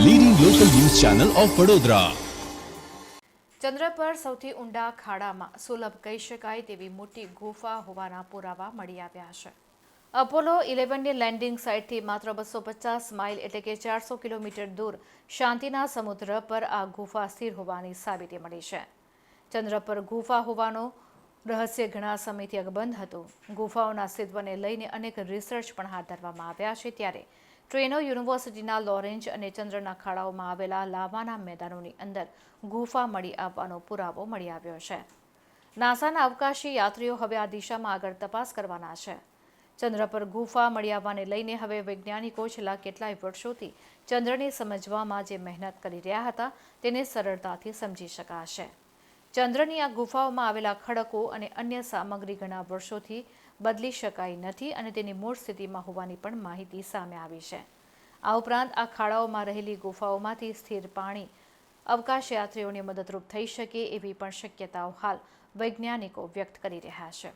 Channel of Vadodara ચંદ્ર પર સૌથી ઊંડા ખાડામાં સુલભ કહી શકાય તેવી મોટી ગુફા હોવાના પુરાવા મળી આવ્યા છે. અપોલો ઇલેવનની લેન્ડિંગ સાઇટથી માત્ર બસો પચાસ માઇલ એટલે કે ચારસો કિલોમીટર દૂર શાંતિના સમુદ્ર પર આ ગુફા સ્થિર હોવાની સાબિતી મળી છે. ચંદ્ર પર ગુફા હોવાનો રહસ્ય ઘણા સમયથી અકબંધ હતું. ગુફાઓના અસ્તિત્વને લઈને અનેક રિસર્ચ પણ હાથ ધરવામાં આવ્યા છે ત્યારે ટ્રેનો યુનિવર્સિટીના લોરેન્જ અને ચંદ્રના ખાડાઓમાં આવેલા લાવાના મેદાનોની અંદર ગુફા મળી આવવાનો પુરાવો મળી આવ્યો છે. નાસાના અવકાશી યાત્રીઓ હવે આ દિશામાં આગળ તપાસ કરવાના છે. ચંદ્ર પર ગુફા મળી આવવાને લઈને હવે વૈજ્ઞાનિકો છેલ્લા કેટલાય વર્ષોથી ચંદ્રને સમજવામાં જે મહેનત કરી રહ્યા હતા તેને સરળતાથી સમજી શકાશે. ચંદ્રની આ ગુફાઓમાં આવેલા ખડકો અને અન્ય સામગ્રી ઘણા વર્ષોથી બદલી શકાઈ નથી અને તેની મૂળ સ્થિતિમાં હોવાની પણ માહિતી સામે આવી છે. આ ઉપરાંત આ ખાડાઓમાં રહેલી ગુફાઓમાંથી સ્થિર પાણી, અવકાશ યાત્રીઓને મદદરૂપ થઈ શકે એવી પણ શક્યતાઓ હાલ વૈજ્ઞાનિકો વ્યક્ત કરી રહ્યા છે.